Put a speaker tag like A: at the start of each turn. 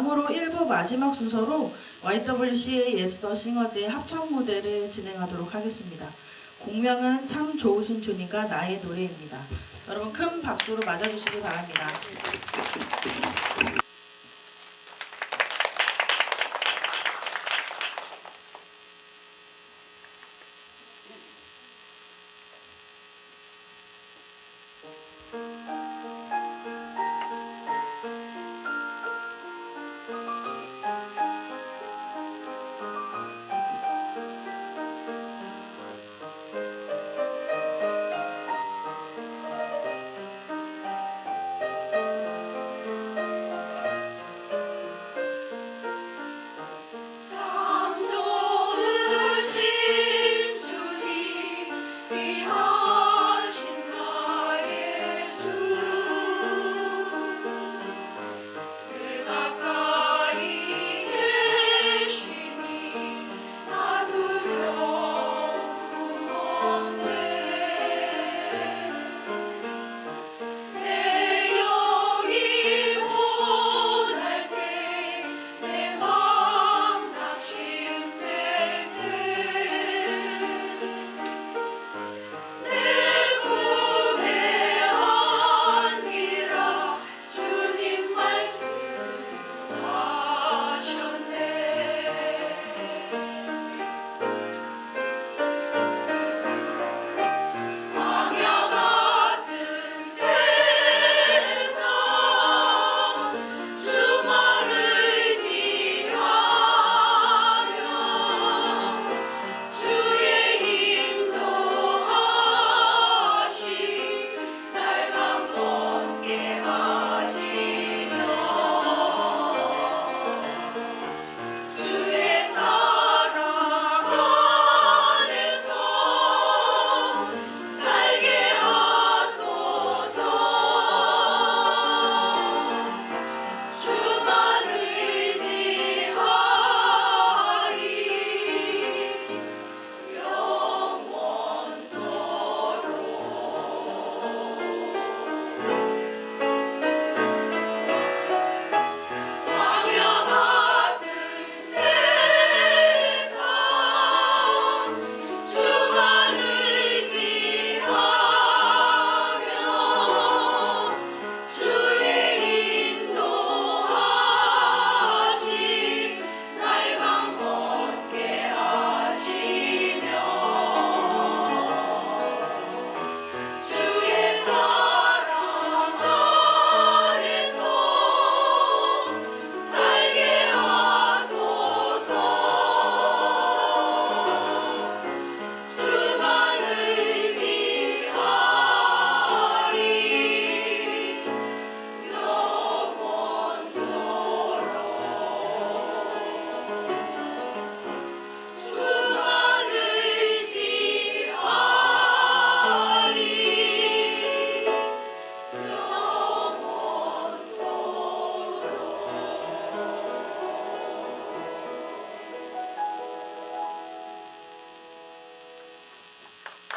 A: 다음으로 1부 마지막 순서로 YWCA 예스더 싱어즈의 합창 무대를 진행하도록 하겠습니다. 공명은 참 좋으신 주님과 나의 노래입니다. 여러분 큰 박수로 맞아주시기 바랍니다.